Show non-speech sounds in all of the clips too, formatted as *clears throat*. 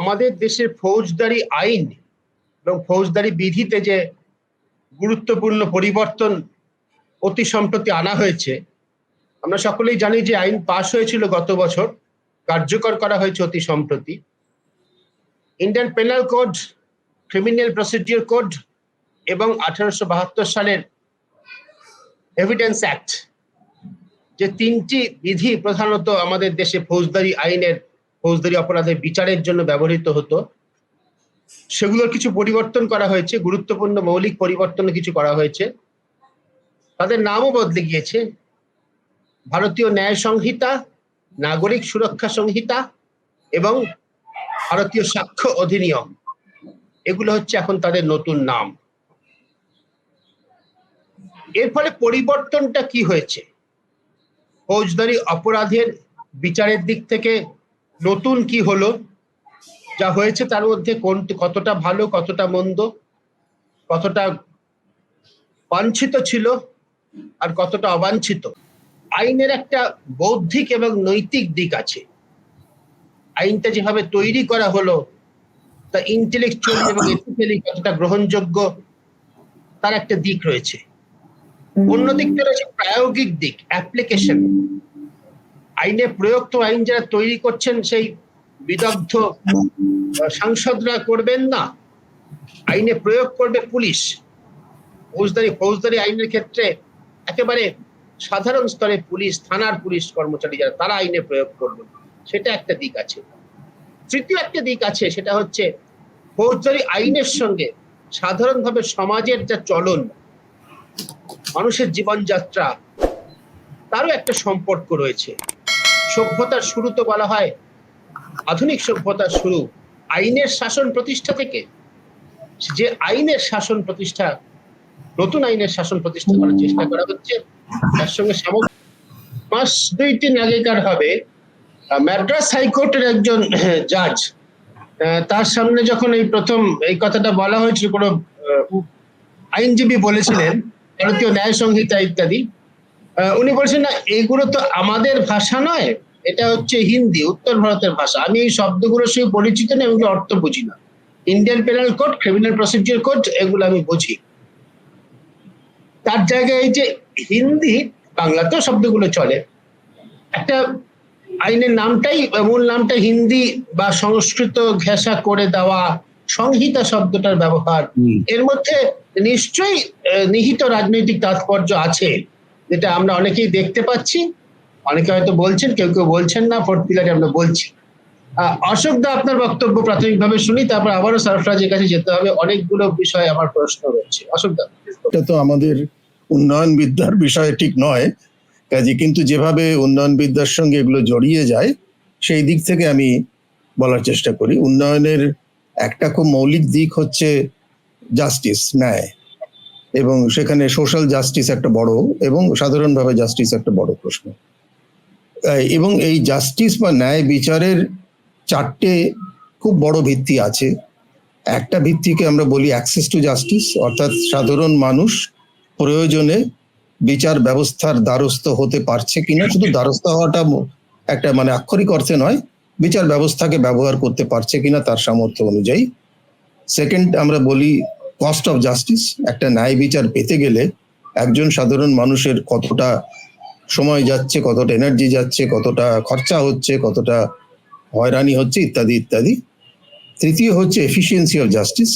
আমাদের দেশের ফৌজদারি আইন এবং ফৌজদারি বিধিতে যে গুরুত্বপূর্ণ পরিবর্তন অতি সম্প্রতি আনা হয়েছে, আমরা সকলেই জানি যে আইন পাশ হয়েছিল গত বছর, কার্যকর করা হয়েছে অতি সম্প্রতি। Indian penal code criminal procedure code এবং আঠারোশো বাহাত্তর সালের এভিডেন্স অ্যাক্ট যে তিনটি বিধি প্রধানত আমাদের দেশে ফৌজদারি আইনের ফৌজদারি অপরাধের বিচারের জন্য ব্যবহৃত হতো। সেগুলোর কিছু পরিবর্তন করা হয়েছে, গুরুত্বপূর্ণ মৌলিক পরিবর্তন কিছু করা হয়েছে। তাদের নামও বদলে গিয়েছে। ভারতীয় ন্যায় সংহিতা, নাগরিক সুরক্ষা সংহিতা এবং ভারতীয় সাক্ষ্য অধিনিয়ম। এগুলো হচ্ছে এখন তাদের নতুন নাম। এর ফলে পরিবর্তনটা কি হয়েছে? ফৌজদারি অপরাধের বিচারের দিক থেকে নতুন কি হলো? যা হয়েছে তার মধ্যে কোন, কতটা ভালো, কতটা মন্দ, কতটা বাঞ্ছিত ছিল আর কতটা অবাঞ্ছিত। আইনের একটা বৌদ্ধিক এবং নৈতিক দিক আছে। আইনটা যেভাবে তৈরি করা হলো, তা ইন্টেলেকচুয়ালি এবং এথিক্যালি কতটা গ্রহণযোগ্য, তার একটা দিক রয়েছে। অন্য দিকটা রয়েছে প্রায়োগিক দিক অ্যাপ্লিকেশন আইনে প্রয়োগ তো আইন যারা তৈরি করছেন, সেই বিদগ্ধ সাংসদরা করবেন না। আইনে প্রয়োগ করবে পুলিশ। ফৌজদারি ফৌজদারি আইনের ক্ষেত্রে একেবারে সাধারণ স্তরে পুলিশ, থানার পুলিশ কর্মচারী যারা, তারা আইনে প্রয়োগ করবে। সেটা একটা দিক আছে। তৃতীয় একটা দিক আছে, সেটা হচ্ছে ফৌজদারি আইনের সঙ্গে সাধারণভাবে সমাজের যা চলন, মানুষের জীবনযাত্রা, তারও একটা সম্পর্ক রয়েছে। সভ্যতার শুরু তো বলা হয় আধুনিক সভ্যতার শুরু। আইনের শাসন প্রতিষ্ঠা থেকে। যে আইনের শাসন প্রতিষ্ঠা, নতুন আইনের শাসন প্রতিষ্ঠা করার চেষ্টা করা হচ্ছে। তার সঙ্গে মাস দুই তিন আগেকার হবে। ম্যাড্রাস হাইকোর্টের একজন *clears throat* জাজ তার সামনে যখন এই প্রথম এই কথাটা বলা হয়েছিল, কোনো আইনজীবী বলেছিলেন, ভারতীয় ন্যায় সংহিতা ইত্যাদি উনি বলছেন, না, এগুলো তো আমাদের ভাষা নয় এটা হচ্ছে হিন্দি উত্তর ভারতের ভাষা। আমি এই শব্দগুলোর সঙ্গে পরিচিত না এগুলো অর্থ বুঝি না। Indian penal code criminal procedure code এগুলো আমি বুঝি। তার জায়গায় এই যে হিন্দি বাংলাতেও শব্দগুলো চলে। একটা আইনের নামটাই মূল নামটা হিন্দি বা সংস্কৃত ঘেঁষা করে দেওয়া সংহিতা শব্দটার ব্যবহার। এর মধ্যে নিশ্চয়ই নিহিত রাজনৈতিক তাৎপর্য আছে যেটা আমরা অনেকেই দেখতে পাচ্ছি। অনেকে হয়তো বলছেন, কেউ কেউ বলছেন না, ফোর্থ পিলারে আমরা বলছি। অশোক দা আপনার বক্তব্য প্রাথমিকভাবে শুনি, তারপর আবারও সারফরাজের কাছে যেতে হবে। অনেকগুলো বিষয়ে আমার প্রশ্ন রয়েছে। অশোক দা। এটা তো আমাদের উন্নয়ন বিদ্যার বিষয় ঠিক নয়, কাজে কিন্তু যেভাবে উন্নয়ন বিদ্যার সঙ্গে এগুলো জড়িয়ে যায়, সেই দিক থেকে আমি বলার চেষ্টা করি। উন্নয়নের একটা খুব মৌলিক দিক হচ্ছে জাস্টিস, ন্যায়। এবং সেখানে সোশ্যাল জাস্টিস একটা বড় এবং সাধারণভাবে জাস্টিস একটা বড় প্রশ্ন। এবং এই জাস্টিস বা ন্যায় বিচারের চারটে খুব বড় ভিত্তি আছে। একটা ভিত্তিকে আমরা বলি অ্যাক্সেস টু জাস্টিস অর্থাৎ সাধারণ মানুষ প্রয়োজনে বিচার ব্যবস্থার দ্বারস্থ হতে পারছে কিনা, শুধু দ্বারস্থ হওয়াটা একটা মানে আক্ষরিক অর্থে নয়, বিচার ব্যবস্থাকে ব্যবহার করতে পারছে কিনা তার সামর্থ্য অনুযায়ী। সেকেন্ড আমরা বলি কস্ট অফ জাস্টিস একটা ন্যায় বিচার পেতে গেলে একজন সাধারণ মানুষের কতটা সময় যাচ্ছে, কতটা এনার্জি যাচ্ছে, কতটা খরচা হচ্ছে, কতটা হয়রানি হচ্ছে, ইত্যাদি ইত্যাদি। তৃতীয় হচ্ছে এফিসিয়েন্সি অফ জাস্টিস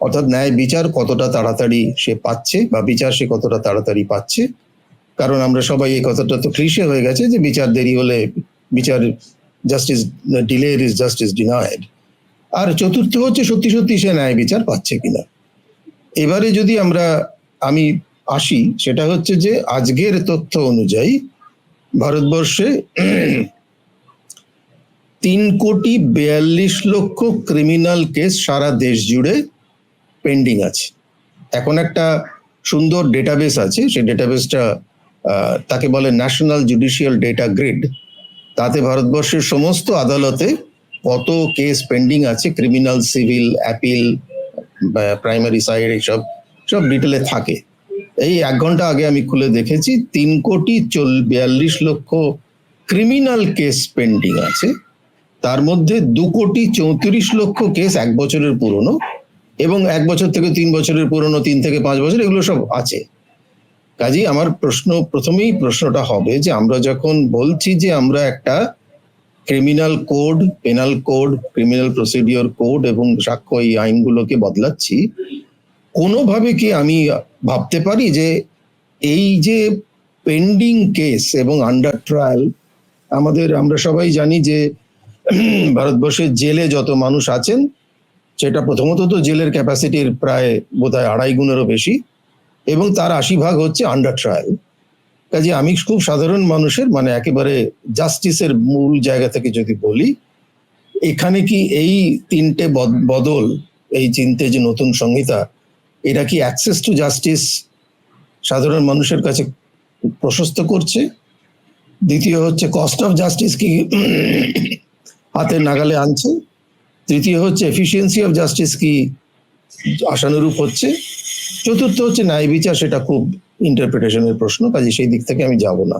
অর্থাৎ ন্যায় বিচার কতটা তাড়াতাড়ি সে পাচ্ছে বা বিচার সে কতটা তাড়াতাড়ি পাচ্ছে। কারণ আমরা সবাই এই কথাটা তো ক্লিশে হয়ে গেছে যে বিচার দেরি হলে বিচার justice delay is justice denied আর চতুর্থ হচ্ছে সত্যি সত্যি সে ন্যায় বিচার পাচ্ছে কিনা। এবারে যদি আমরা, আমি আসি, সেটা হচ্ছে যে আজকের তথ্য অনুযায়ী ভারতবর্ষে *clears throat* তিন কোটি বিয়াল্লিশ লক্ষ ক্রিমিনাল কেস সারা দেশ জুড়ে পেন্ডিং আছে। এখন একটা সুন্দর ডেটাবেস আছে, সেই ডেটাবেসটা তাকে বলে ন্যাশনাল জুডিশিয়াল ডেটা গ্রিড তাতে ভারতবর্ষের সমস্ত আদালতে কত কেস পেন্ডিং আছে criminal civil appeal primary side এইসব, সব ডিটেলে থাকে। এই এক ঘণ্টা আগে আমি খুলে দেখেছি, তিন কোটি চল, বিয়াল্লিশ লক্ষ ক্রিমিনাল কেস পেন্ডিং আছে। তার মধ্যে দু কোটি চৌত্রিশ লক্ষ কেস এক বছরের পুরনো এবং এক বছর থেকে তিন বছরের পুরনো, তিন থেকে পাঁচ বছর এগুলো সব আছে। কাজেই আমার প্রশ্ন প্রথমেই প্রশ্নটা হবে যে আমরা যখন বলছি যে আমরা একটা criminal code penal code criminal procedure code এবং সাক্ষ্য এই আইনগুলোকে বদলাচ্ছি কোনোভাবে কি আমি ভাবতে পারি যে এই যে পেন্ডিং কেস এবং আন্ডার ট্রায়াল আমাদের আমরা সবাই জানি যে ভারতবর্ষের জেলে যত মানুষ আছেন, সেটা প্রথমত তো জেলের ক্যাপাসিটির প্রায় বোধহয় আড়াই গুণেরও বেশি এবং তার আশি ভাগ হচ্ছে আন্ডার ট্রায়াল কাজে আমি খুব সাধারণ মানুষের মানে একেবারে জাস্টিসের মূল জায়গা থেকে যদি বলি, এখানে কি এই তিনটে বদ- বদল, এই চিনতে যে নতুন সংহিতা এটা কি অ্যাক্সেস টু জাস্টিস সাধারণ মানুষের কাছে প্রশস্ত করছে? দ্বিতীয় হচ্ছে কস্ট অফ জাস্টিস কি হাতের নাগালে আনছে? তৃতীয় হচ্ছে এফিসিয়েন্সি অফ জাস্টিস কি আশানুরূপ হচ্ছে? চতুর্থ হচ্ছে ন্যায় বিচার, সেটা খুব ইন্টারপ্রিটেশনের প্রশ্ন, কাজে সেই দিক থেকে আমি যাব না।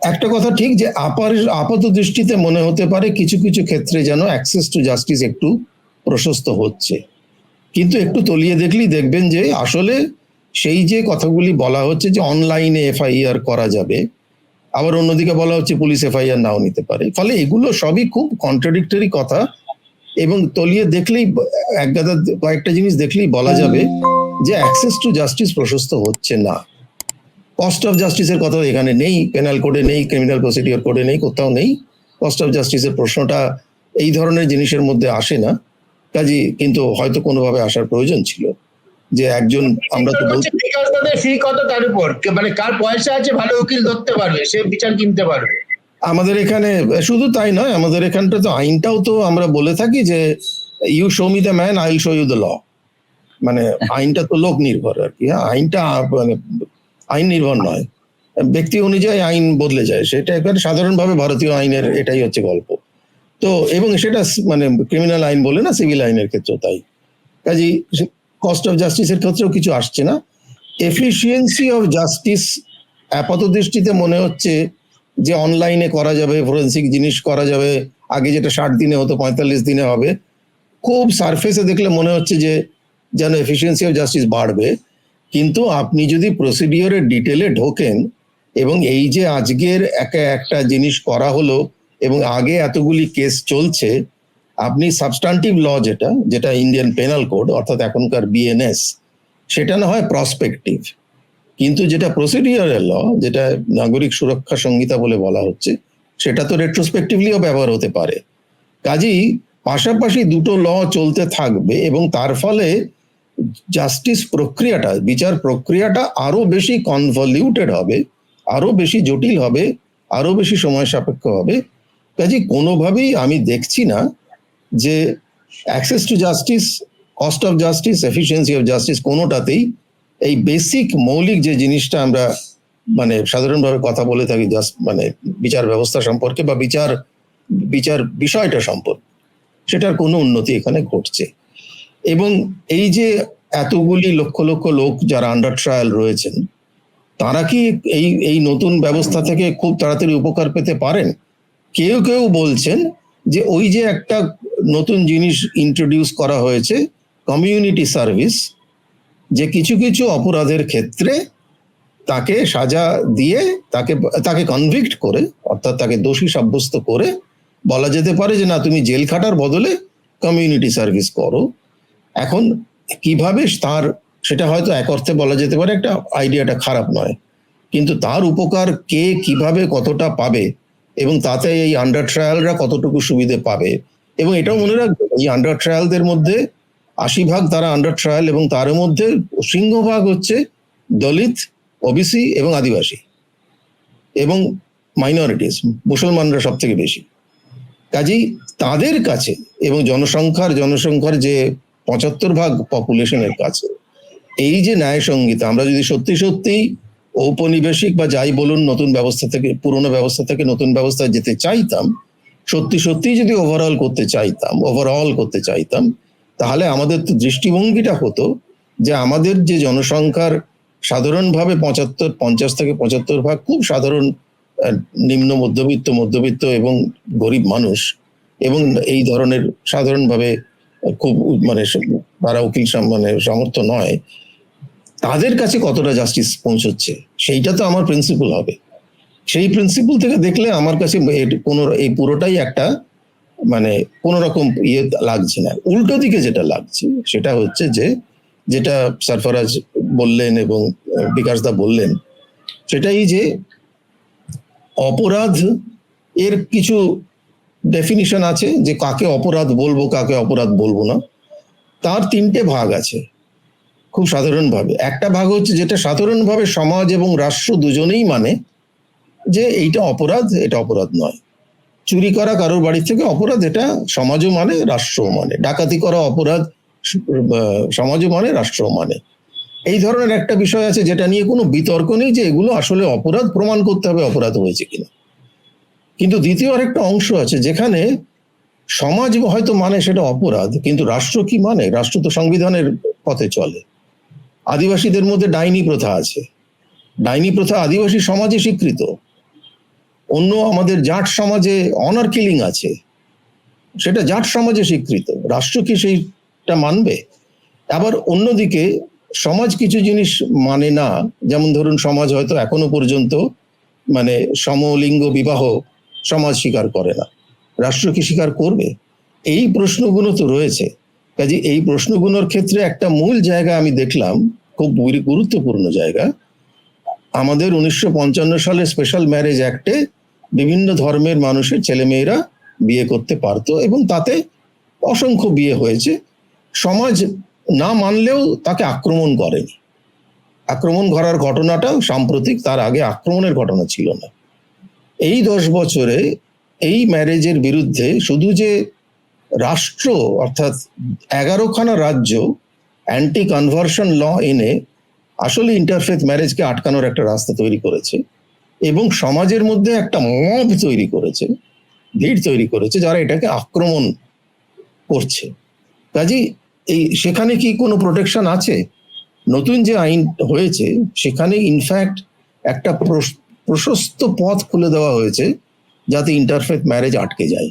একটা কথা ঠিক যে আপার, আপাত দৃষ্টিতে মনে হতে পারে কিছু কিছু ক্ষেত্রে যেন অ্যাক্সেস টু জাস্টিস একটু প্রশস্ত হচ্ছে। কিন্তু একটু তলিয়ে দেখলেই দেখবেন যে আসলে সেই যে কথাগুলি বলা হচ্ছে যে অনলাইনে এফআইআর করা যাবে, আবার অন্যদিকে বলা হচ্ছে পুলিশ এফআইআর নাও নিতে পারে। ফলে এগুলো সবই খুব কন্ট্রাডিক্টরি কথা এবং তলিয়ে দেখলেই এক গাদা কয়েকটা জিনিস দেখলেই বলা যাবে যে অ্যাক্সেস টু জাস্টিস প্রশস্ত হচ্ছে না। কস্ট অফ জাস্টিসের কথা এখানে নেই পেনাল কোডে নেই ক্রিমিনাল প্রসিডিওর কোডে নেই, কোথাও নেই। কস্ট অফ জাস্টিসের প্রশ্নটা এই ধরনের জিনিসের মধ্যে আসে না। কাজে কিন্তু হয়তো কোনোভাবে আসার প্রয়োজন ছিল যে একজন আমরা তো বলছি ফি কত তার উপর? মানে কার পয়সা আছে ভালো উকিল ধরতে পারবে সে বিচার কিনতে পারবে। আমাদের এখানে শুধু তাই নয় আমাদের এখানটা তো আইনটাও তো আমরা বলে থাকি যে you show me the man I'll show you the law মানে আইনটা তো লোক নির্ভর আর কি হ্যাঁ? আইনটা মানে আইন নির্ভর নয়। ব্যক্তি অনুযায়ী আইন বদলে যায়। সেটা একেবারে সাধারণভাবে ভারতীয় আইনের এটাই হচ্ছে গল্প। তো, এবং সেটা মানে ক্রিমিনাল আইন বলে না সিভিল আইনের ক্ষেত্রেও তাই। কাজেই কস্ট অফ জাস্টিসের ক্ষেত্রেও কিছু আসছে না। এফিসিয়েন্সি অফ জাস্টিস আপাত দৃষ্টিতে মনে হচ্ছে যে অনলাইনে করা যাবে ফোরেন্সিক জিনিস করা যাবে। আগে যেটা ষাট দিনে হতো, পঁয়তাল্লিশ দিনে হবে। খুব সারফেসে দেখলে মনে হচ্ছে যে, যেন এফিসিয়েন্সি অফ জাস্টিস বাড়বে। কিন্তু আপনি যদি প্রসিডিওরের ডিটেলে ঢোকেন, এবং এই যে আজকের একা একটা জিনিস করা হলো এবং আগে এতগুলি কেস চলছে, আপনি সাবস্টান্টিভ ল যেটা যেটা ইন্ডিয়ান পেনাল কোড অর্থাৎ এখনকার বিএনএস সেটা না হয় প্রসপেক্টিভ কিন্তু যেটা প্রসিডিওরাল ল যেটা নাগরিক সুরক্ষা সংহিতা বলে বলা হচ্ছে, সেটা তো রেট্রোস্পেক্টিভলিও ব্যবহার হতে পারে। কাজেই পাশাপাশি দুটো ল চলতে থাকবে এবং তার ফলে জাস্টিস প্রক্রিয়াটা, বিচার প্রক্রিয়াটা আরও বেশি কনভলিউটেড হবে, আরও বেশি জটিল হবে, আরও বেশি সময় সাপেক্ষ হবে কাজে কোনোভাবেই আমি দেখছি না যে access to justice cost of justice efficiency of justice কোনোটাতেই এই বেসিক মৌলিক যে জিনিসটা আমরা মানে সাধারণভাবে কথা বলে থাকি জাস্ট মানে বিচার ব্যবস্থা সম্পর্কে বা বিচার বিচার বিষয়টা সম্পর্কে, সেটার কোনো উন্নতি এখানে ঘটছে। এবং এই যে এতগুলি লক্ষ লক্ষ লোক যারা আন্ডার ট্রায়াল রয়েছেন, তারা কি এই এই নতুন ব্যবস্থা থেকে খুব তাড়াতাড়ি উপকার পেতে পারেন? কেউ কেউ বলছেন যে ওই যে একটা নতুন জিনিস ইন্ট্রোডিউস করা হয়েছে কমিউনিটি সার্ভিস যে কিছু কিছু অপরাধের ক্ষেত্রে তাকে সাজা দিয়ে তাকে তাকে কনভিক্ট করে, অর্থাৎ তাকে দোষী সাব্যস্ত করে বলা যেতে পারে যে না, তুমি জেল খাটার বদলে কমিউনিটি সার্ভিস করো। এখন কীভাবে তার, সেটা হয়তো এক অর্থে বলা যেতে পারে একটা আইডিয়াটা খারাপ নয়, কিন্তু তার উপকার কে কীভাবে কতটা পাবে এবং তাতে এই আন্ডার ট্রায়ালরা কতটুকু সুবিধে পাবে? এবং এটাও মনে রাখবে, এই আন্ডার ট্রায়ালদের মধ্যে আশি ভাগ তারা আন্ডার ট্রায়াল এবং তার মধ্যে সিংহভাগ হচ্ছে দলিত, ওবিসি এবং আদিবাসী এবং মাইনরিটিস মুসলমানরা সব থেকে বেশি। কাজেই তাদের কাছে এবং জনসংখ্যার জনসংখ্যার যে পঁচাত্তর ভাগ পপুলেশনের কাছে, এই যে ন্যায় সংগীতা আমরা যদি সত্যি সত্যি ঔপনিবেশিক বা যাই বলুন নতুন ব্যবস্থা থেকে, পুরনো ব্যবস্থা থেকে নতুন ব্যবস্থায় যেতে চাইতাম, সত্যি সত্যি যদি ওভারঅল করতে চাইতাম ওভারঅল করতে চাইতাম, তাহলে আমাদের তো দৃষ্টিভঙ্গিটা হতো যে আমাদের যে জনসংখ্যার সাধারণভাবে পঁচাত্তর, পঞ্চাশ থেকে পঁচাত্তর ভাগ খুব সাধারণ নিম্ন মধ্যবিত্ত মধ্যবিত্ত এবং গরিব মানুষ এবং এই ধরনের সাধারণভাবে খুব মানে তারা উকিল মানে সামর্থ্য নয়। তাদের কাছে কতটা জাস্টিস পৌঁছচ্ছে, সেইটা তো আমার প্রিন্সিপাল হবে। সেই প্রিন্সিপাল থেকে দেখলে আমার কাছে কোনো, এই পুরোটাই একটা মানে কোন রকম ইয়ে লাগছে না। উল্টো দিকে যেটা লাগছে, সেটা হচ্ছে যে, যেটা সরফরাজ বললেন এবং বিকাশ দা বললেন, সেটাই যে অপরাধ এর কিছু ডেফিনিশন আছে যে কাকে অপরাধ বলব, কাকে অপরাধ বলব না। তার তিনটে ভাগ আছে। খুব সাধারণভাবে। একটা ভাগ হচ্ছে যেটা সাধারণভাবে সমাজ এবং রাষ্ট্র দুজনেই মানে যে এইটা অপরাধ, এটা অপরাধ নয়। চুরি করা কারোর বাড়ির থেকে অপরাধ, এটা সমাজও মানে রাষ্ট্রও মানে। ডাকাতি করা অপরাধ সমাজও মানে রাষ্ট্রও মানে। এই ধরনের একটা বিষয় আছে যেটা নিয়ে কোনো বিতর্ক নেই যে এগুলো আসলে অপরাধ প্রমাণ করতে হবে অপরাধ হয়েছে কিনা। কিন্তু দ্বিতীয় আরেকটা অংশ আছে যেখানে সমাজ হয়তো মানে সেটা অপরাধ, কিন্তু রাষ্ট্র কি মানে? রাষ্ট্র তো সংবিধানের পথে চলে। আদিবাসীদের মধ্যে ডাইনি প্রথা আছে। ডাইনি প্রথা আদিবাসী সমাজে স্বীকৃত। অন্য আমাদের জাট সমাজে অনার কিলিং আছে। সেটা জাট সমাজে স্বীকৃত। রাষ্ট্র কি সেইটা মানবে? আবার অন্যদিকে সমাজ কিছু জিনিস মানে না। যেমন ধরুন সমাজ হয়তো এখনও পর্যন্ত মানে সমলিঙ্গ বিবাহ সমাজ স্বীকার করে না। রাষ্ট্র কি স্বীকার করবে? এই প্রশ্নগুলো তো রয়েছে। কাজে এই প্রশ্নগুলোর ক্ষেত্রে একটা মূল জায়গা আমি দেখলাম খুব গুরুত্বপূর্ণ জায়গা। আমাদের উনিশশো পঞ্চান্ন সালে স্পেশাল ম্যারেজ অ্যাক্টে বিভিন্ন ধর্মের মানুষের ছেলেমেয়েরা বিয়ে করতে পারতো এবং তাতে অসংখ্য বিয়ে হয়েছে। সমাজ না মানলেও তাকে আক্রমণ করেনি। আক্রমণ করার ঘটনাটাও সাম্প্রতিক, তার আগে আক্রমণের ঘটনা ছিল না। এই দশ বছরে এই ম্যারেজের বিরুদ্ধে শুধু যে রাষ্ট্র, অর্থাৎ এগারোখানা রাজ্য অ্যান্টি কনভার্সন ল এনে আসলে ইন্টারফেথ ম্যারেজকে আটকানোর একটা রাস্তা তৈরি করেছে এবং সমাজের মধ্যে একটা মব তৈরি করেছে, ভিড় তৈরি করেছে যারা এটাকে আক্রমণ করছে। কাজেই এই সেখানে কি কোনো প্রোটেকশন আছে? নতুন যে আইন হয়েছে, সেখানে ইনফ্যাক্ট একটা প্রশস্ত পথ খুলে দেওয়া হয়েছে যাতে ইন্টারফেথ ম্যারেজ আটকে যায়।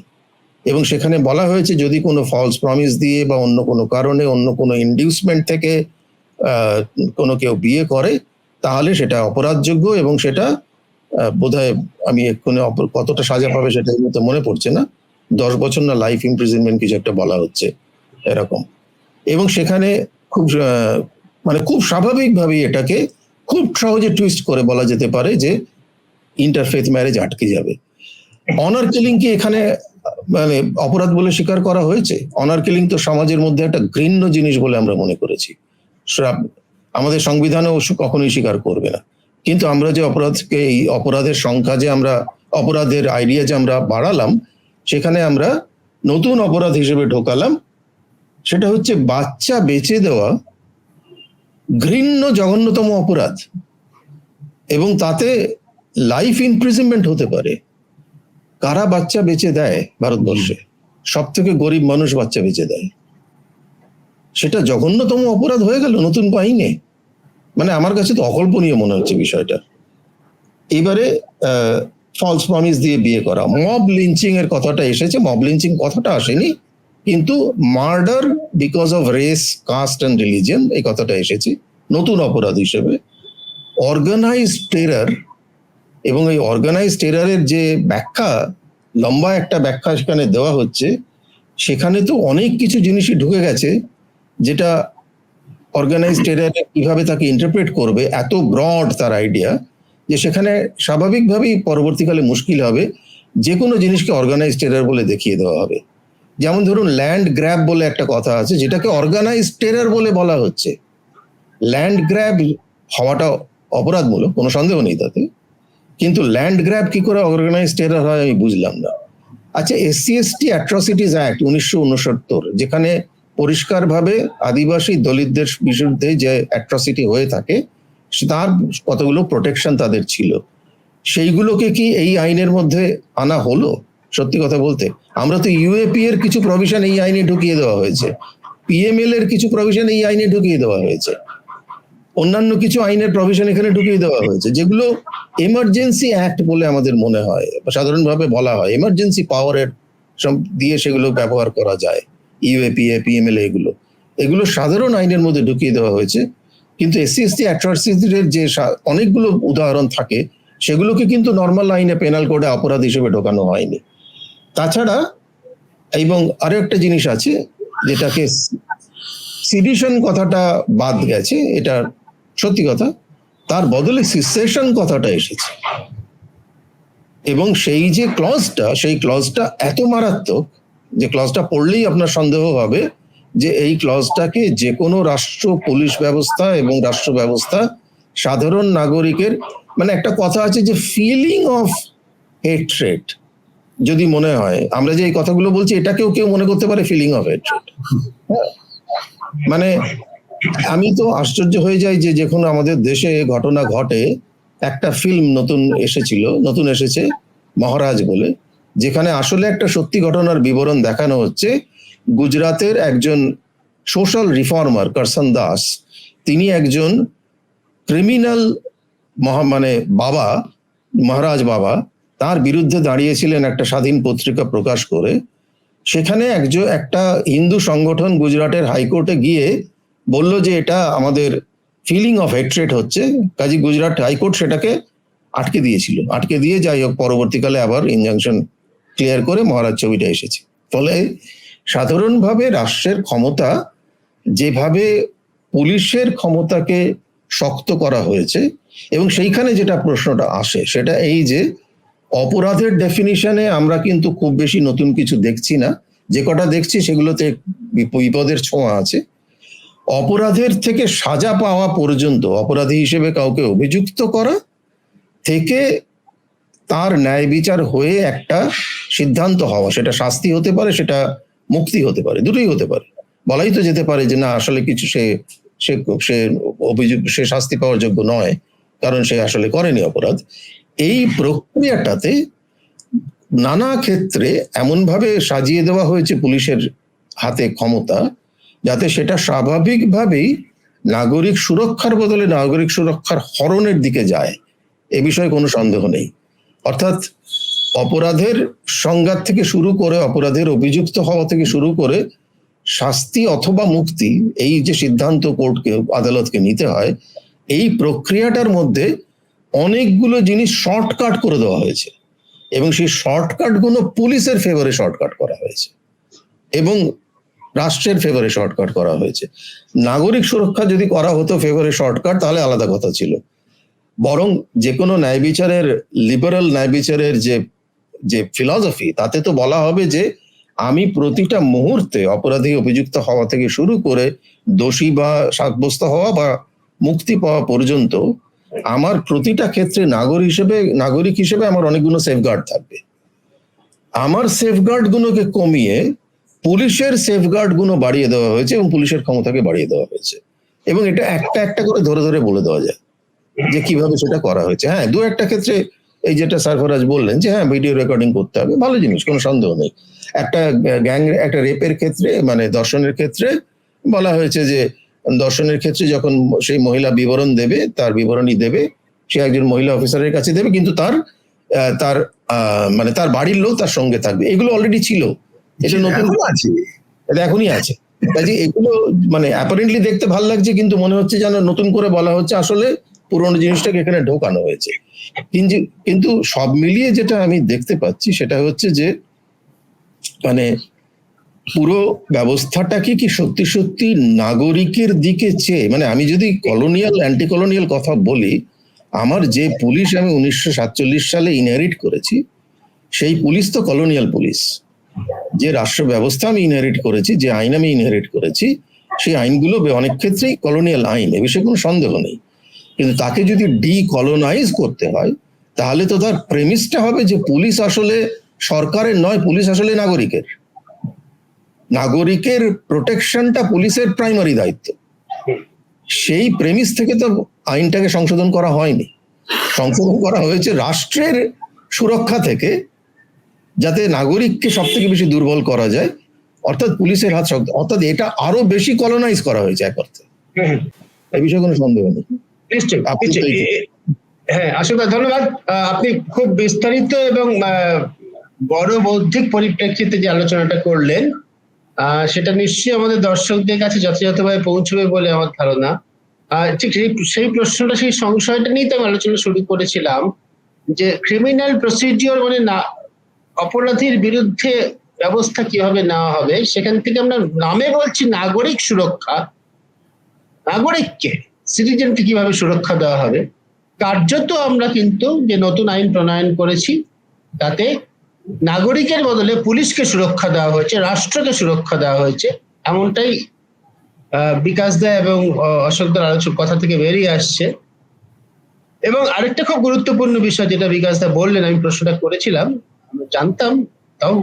এবং সেখানে বলা হয়েছে যদি কোনো ফলস প্রমিস দিয়ে বা অন্য কোনো কারণে, অন্য কোনো ইন্ডিউসমেন্ট থেকে কোনো কেউ বিয়ে করে, তাহলে সেটা অপরাধযোগ্য এবং সেটা বোধহয় আমি এক্ষুনি কতটা সাজা পাবে সেটা মুহূর্তে মনে পড়ছে না। দশ বছর না লাইফ ইমপ্রিজনমেন্ট কিছু একটা বলা হচ্ছে এরকম। এবং সেখানে খুব মানে খুব স্বাভাবিকভাবেই এটাকে খুব সহজে টুইস্ট করে বলা যেতে পারে যে ইন্টারফেথ ম্যারেজ আটকে যাবে। অনার কিলিং কি এখানে মানে অপরাধ বলে স্বীকার করা হয়েছে। অনার কিলিং তো সমাজের মধ্যে একটা ঘৃণ্য জিনিস বলে আমরা মনে করেছি। আমাদের সংবিধানে সু- কখনোই স্বীকার করবে না। কিন্তু আমরা যে অপরাধকে, এই অপরাধের সংখ্যা যে আমরা, অপরাধের আইডিয়া যে আমরা বাড়ালাম, সেখানে আমরা নতুন অপরাধ হিসেবে ঢোকালাম, সেটা হচ্ছে বাচ্চা বেচে দেওয়া ঘৃণ্য জঘন্যতম অপরাধ। এবং তাতে লাইফ ইমপ্রিজনমেন্ট হতে পারে। কারা বাচ্চা বেচে দেয় ভারতবর্ষে? সব থেকে গরিব মানুষ বাচ্চা বেচে দেয়। সেটা জঘন্যতম অপরাধ হয়ে গেল নতুন আইনে মানে আমার কাছে তো অকল্পনীয় মনে হচ্ছে বিষয়টা। এবারে ফলস প্রমিস দিয়ে বিয়ে করা। মব লিঞ্চিং এর কথাটা এসেছে। মব লিঞ্চিং কথাটা আসেনি। কিন্তু murder because of race caste and religion এই কথাটা এসেছে। নতুন অপরাধ হিসেবে। অর্গানাইজ টেরার এবং এই অর্গানাইজ টেরারের যে ব্যাখ্যা, লম্বা একটা ব্যাখ্যা সেখানে দেওয়া হচ্ছে, সেখানে তো অনেক কিছু জিনিসই ঢুকে গেছে, যেটা অর্গানাইজ টেরারে কীভাবে তাকে ইন্টারপ্রেট করবে, এত ব্রড তার আইডিয়া যে সেখানে স্বাভাবিকভাবেই পরবর্তীকালে মুশকিল হবে যে কোনো জিনিসকে অর্গানাইজ টেরার বলে দেখিয়ে দেওয়া হবে। যেমন ধরুন ল্যান্ড গ্র্যাব বলে একটা কথা আছে, যেটাকে অর্গানাইজ টেরার বলে বলা হচ্ছে। ল্যান্ড গ্র্যাব হওয়াটা অপরাধমূলক, কোনো সন্দেহ নেই তাতে। কিন্তু ল্যান্ড গ্র্যাব কি করে অর্গানাইজ টেরার হয়, আমি বুঝলাম না। আচ্ছা এসসি এসটি অ্যাট্রসিটিজ অ্যাক্ট উনিশশো উনসত্তর, যেখানে পরিষ্কারভাবে আদিবাসী দলিতদের বিরুদ্ধে যে অ্যাট্রসিটি হয়ে থাকে, তার কতগুলো প্রোটেকশন তাদের ছিল। সেইগুলোকে কি এই আইনের মধ্যে আনা হলো? সত্যি কথা বলতে, আমরা তো ইউএপি এর কিছু প্রভিশন এই আইনে ঢুকিয়ে দেওয়া হয়েছে। পিএমএল এর কিছু প্রভিশন এই আইনে ঢুকিয়ে দেওয়া হয়েছে। অন্যান্য কিছু আইনের প্রভিশন এখানে ঢুকিয়ে দেওয়া হয়েছে যেগুলো এমার্জেন্সি অ্যাক্ট বলে আমাদের মনে হয় বা সাধারণভাবে বলা হয়। এমার্জেন্সি পাওয়ারের দিয়ে সেগুলো ব্যবহার করা যায় ইউএপিএ পিএমএলএ এগুলো। এগুলো সাধারণ আইনের মধ্যে ঢুকিয়ে দেওয়া হয়েছে কিন্তু এসসি এসটি অ্যাট্রসিটির যে অনেকগুলো উদাহরণ থাকে সেগুলোকে কিন্তু নর্মাল আইনে পেনাল কোডে অপরাধ হিসেবে ঢোকানো হয়নি। তাছাড়া এবং আরও একটা জিনিস আছে যেটাকে সিডিশন কথাটা বাদ গেছে এটা সত্যি কথা, তার বদলে সিসেশন কথাটা এসেছে। এবং সেই যে ক্লজটা, সেই ক্লজটা এত মারাত্মক যে ক্লজটা পড়লেই আপনার সন্দেহ হবে যে এই ক্লজটাকে যে কোনো রাষ্ট্র, পুলিশ ব্যবস্থা এবং রাষ্ট্র ব্যবস্থা, সাধারণ নাগরিকের মানে একটা কথা আছে যে ফিলিং অফ হেট্রেড যদি মনে হয়। আমরা যে এই কথাগুলো বলছি, এটাকেও কেউ মনে করতে পারে ফিলিং অফ হেট্রেড মানে আমি তো আশ্চর্য হয়ে যাই যে যখন আমাদের দেশে ঘটনা ঘটে, একটা ফিল্ম নতুন এসেছিল, নতুন এসেছে মহারাজ বলে, যেখানে আসলে একটা সত্যি ঘটনার বিবরণ দেখানো হচ্ছে। গুজরাতের একজন সোশ্যাল রিফর্মার করসন দাস তিনি একজন ক্রিমিনাল মানে বাবা, মহারাজ বাবা, তার বিরুদ্ধে দাঁড়িয়েছিলেন একটা স্বাধীন পত্রিকা প্রকাশ করে। সেখানে একজন একটা হিন্দু সংগঠন গুজরাটের হাইকোর্টে গিয়ে বলল যে এটা আমাদের ফিলিং অফ হেট্রেট হচ্ছে। কাজী গুজরাট হাইকোর্ট সেটাকে আটকে দিয়েছিল। আটকে দিয়ে যাই হোক, পরবর্তীকালে আবার ইনজাংশন ক্লিয়ার করে মহারাজ ছবিটা এসেছে। ফলে সাধারণভাবে রাষ্ট্রের ক্ষমতা যেভাবে পুলিশের ক্ষমতাকে শক্ত করা হয়েছে এবং সেইখানে যেটা প্রশ্নটা আসে, সেটা এই যে অপরাধের ডেফিনিশনে আমরা কিন্তু খুব বেশি নতুন কিছু দেখছি না। যে কটা দেখছি সেগুলোতে বিপদের ছোঁয়া আছে। অপরাধের থেকে সাজা পাওয়া পর্যন্ত, অপরাধী হিসেবে কাউকে অভিযুক্ত করা থেকে তার ন্যায় বিচার হয়ে একটা সিদ্ধান্ত হওয়া। সেটা শাস্তি হতে পারে, সেটা মুক্তি হতে পারে, দুটোই হতে পারে। বলাই তো যেতে পারে যে না, আসলে কিছু সে সে সে অভিযোগ সে শাস্তি পাওয়ার যোগ্য নয়, কারণ সে আসলে করেনি অপরাধ। এই প্রক্রিয়াটাতে নানা ক্ষেত্রে এমনভাবে সাজিয়ে দেওয়া হয়েছে পুলিশের হাতে ক্ষমতা যাতে সেটা স্বাভাবিকভাবেই নাগরিক সুরক্ষার বদলে নাগরিক সুরক্ষার হরণের দিকে যায়। এ বিষয়ে কোনো সন্দেহ নেই। অর্থাৎ অপরাধের সংঘাত থেকে শুরু করে অপরাধের অভিযুক্ত হওয়া থেকে শুরু করে শাস্তি অথবা মুক্তি, এই যে সিদ্ধান্ত কোর্টকে, আদালতকে নিতে হয়, এই প্রক্রিয়াটার মধ্যে অনেকগুলো জিনিস শর্টকাট করে দেওয়া হয়েছে এবং সেই শর্টকাটগুলো পুলিশের ফেভারে শর্টকাট করা হয়েছে। এবং রাষ্ট্রের ফেভারে শর্টকাট করা হয়েছে। নাগরিক সুরক্ষা যদি করা হতো ফেভারে শর্টকাট তাহলে আলাদা কথা ছিল। বরং যে কোনো ন্যায় বিচারের লিবারাল ন্যায় বিচারের যে যে ফিলসফি তাতে তো বলা হবে যে, আমি প্রতিটা মুহূর্তে অপরাধী অভিযুক্ত হওয়া থেকে শুরু করে দোষী বা সাব্যস্ত হওয়া বা মুক্তি পাওয়া পর্যন্ত, আমার প্রতিটা ক্ষেত্রে নাগরিক হিসেবে নাগরিক হিসেবে আমার অনেকগুলো সেফগার্ড থাকবে। আমার সেফগার্ড গুলোকে কমিয়ে পুলিশের সেফগার্ডগুলো বাড়িয়ে দেওয়া হয়েছে এবং পুলিশের ক্ষমতাকে বাড়িয়ে দেওয়া হয়েছে। এবং এটা একটা একটা করে ধরে ধরে বলে দেওয়া যায় যে কীভাবে সেটা করা হয়েছে। হ্যাঁ দু একটা ক্ষেত্রে এই যেটা সারফরাজ বললেন যে হ্যাঁ ভিডিও রেকর্ডিং করতে হবে, ভালো জিনিস, কোনো সন্দেহ নেই। একটা গ্যাং একটা রেপের ক্ষেত্রে মানে দর্শনের ক্ষেত্রে বলা হয়েছে যে, দর্শনের ক্ষেত্রে যখন সেই মহিলা বিবরণ দেবে, তার বিবরণী দেবে, সে একজন মহিলা অফিসারের কাছে দেবে, কিন্তু তার তার মানে তার বাড়ির লোক তার সঙ্গে থাকবে। এগুলো অলরেডি ছিল। এটা নতুন আছে। এটা এখনই আছে। কাজে এগুলো মানে অ্যাপারেন্টলি দেখতে ভালো লাগছে কিন্তু মনে হচ্ছে যেন নতুন করে বলা হচ্ছে আসলে পুরোনো জিনিসটাকে এখানে ঢোকানো হয়েছে। কিন্তু কিন্তু সব মিলিয়ে যেটা আমি দেখতে পাচ্ছি সেটা হচ্ছে যে মানে পুরো ব্যবস্থাটাকে কি সত্যি সত্যি নাগরিকের দিকে চেয়ে মানে আমি যদি কলোনিয়াল অ্যান্টি কলোনিয়াল কথা বলি আমার যে পুলিশ আমি উনিশশো সাতচল্লিশ সালে ইনহেরিট করেছি সেই পুলিশ তো কলোনিয়াল পুলিশ। যে রাষ্ট্র ব্যবস্থা আমি ইনহেরিট করেছি, যে আইন আমি ইনহেরিট করেছি, সেই আইনগুলো অনেক ক্ষেত্রেই কলোনিয়াল আইন, এ বিষয়ে কোনো সন্দেহ নেই। কিন্তু তাকে যদি ডিকলোনাইজ করতে হয়, তাহলে তো তার প্রেমিসটা হবে যে পুলিশ আসলে সরকারের নয়, পুলিশ আসলে নাগরিকের। নাগরিকের প্রোটেকশনটা পুলিশের প্রাইমারি দায়িত্ব। সেই প্রেমিস থেকে তো আইনটাকে সংশোধন করা হয়নি। সংশোধন করা হয়েছে রাষ্ট্রের সুরক্ষা থেকে যাতে নাগরিককে সব থেকে বেশি দুর্বল করা যায় অর্থাৎ পুলিশের হাত শক্ত অর্থাৎ এটা আরও বেশি কলোনাইজ করা হয়েছে এক অর্থে এ বিষয়ে কোনো সন্দেহ নেই। এই- হ্যাঁ আশুতোষ ধন্যবাদ। আপনি খুব বিস্তারিত এবং বড় বৌদ্ধিক পরিপ্রেক্ষিতে যে আলোচনাটা করলেন সেটা নিশ্চয়ই আমাদের দর্শকদের কাছে যথাযথভাবে পৌঁছবে বলে আমার ধারণা। ঠিক সেই সেই প্রশ্নটা সেই সংশয়টা নিয়ে তো আমি আলোচনা শুরু করেছিলাম যে ক্রিমিনাল প্রসিডিওর মানে না অপরাধীর বিরুদ্ধে ব্যবস্থা কীভাবে নেওয়া হবে? সেখান থেকে আমরা নামে বলছি নাগরিক সুরক্ষা। নাগরিককে সিটিজেনকে কীভাবে সুরক্ষা দেওয়া হবে? কার্যত আমরা কিন্তু যে নতুন আইন প্রণয়ন করেছি তাতে নাগরিকের বদলে পুলিশকে সুরক্ষা দেওয়া হয়েছে রাষ্ট্রকে সুরক্ষা দেওয়া হয়েছে। এমনটাই বিকাশ দা এবং আহ, অশোক দার আলোচক কথা থেকে বেরিয়ে আসছে। এবং আরেকটা খুব গুরুত্বপূর্ণ বিষয় যেটা বিকাশ দা বললেন আমি প্রশ্নটা করেছিলাম আমি জানতাম, তাও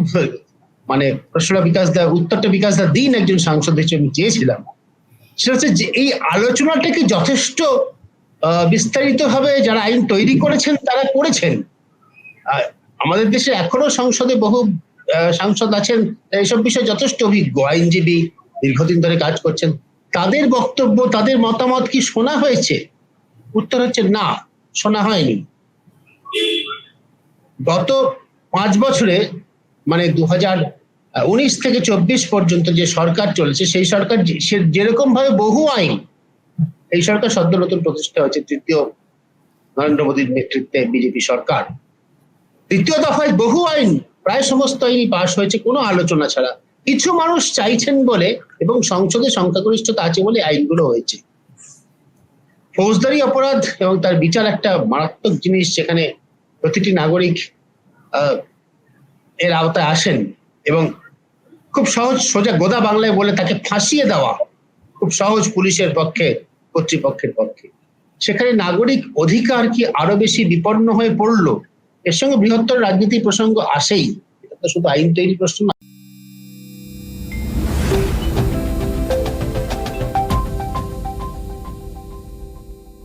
মানে প্রশ্নটা বিকাশ দা, উত্তরটা বিকাশ দা দিন একজন সাংসদ হিসেবে আমি চেয়েছিলাম। সেটা হচ্ছে যে এই আলোচনাটা কি যথেষ্ট বিস্তারিত ভাবে যারা আইন তৈরি করেছেন, তারা করেছেন? আমাদের দেশে এখনও সংসদে বহু সাংসদ আছেন, এইসব বিষয়ে যথেষ্ট অভিজ্ঞ আইনজীবী, দীর্ঘদিন ধরে কাজ করছেন। তাদের বক্তব্য, তাদের মতামত কি শোনা হয়েছে? উত্তর হচ্ছে না, শোনা হয়নি। গত পাঁচ বছরে মানে দু উনিশ থেকে চব্বিশ পর্যন্ত যে সরকার চলেছে, সেই সরকার যেরকম ভাবে বহু আইন, এই সরকার সদ্য নতুন প্রতিষ্ঠা হয়েছে, তৃতীয় নরেন্দ্র মোদীর নেতৃত্বে বিজেপি সরকার। তৃতীয় দফায় বহু আইন, প্রায় সমস্ত আইনই পাশ হয়েছে, কোনো আলোচনা ছাড়া। কিছু মানুষ চাইছেন বলে এবং সংসদে সংখ্যাগরিষ্ঠতা আছে বলে আইনগুলো হয়েছে। ফৌজদারি অপরাধ এবং তার বিচার একটা মারাত্মক জিনিস যেখানে প্রতিটি নাগরিক এর আওতায় আসেন এবং খুব সহজ সোজা গোদা বাংলায় বলে তাকে ফাঁসিয়ে দেওয়া খুব সহজ পুলিশের পক্ষে, কর্তৃপক্ষের পক্ষে। সেখানে নাগরিক অধিকার কি আরও বেশি বিপন্ন হয়ে পড়ল? এর সঙ্গে বৃহত্তর রাজনীতি প্রসঙ্গ আসেই। এটা তো শুধু আইন তৈরি প্রশ্ন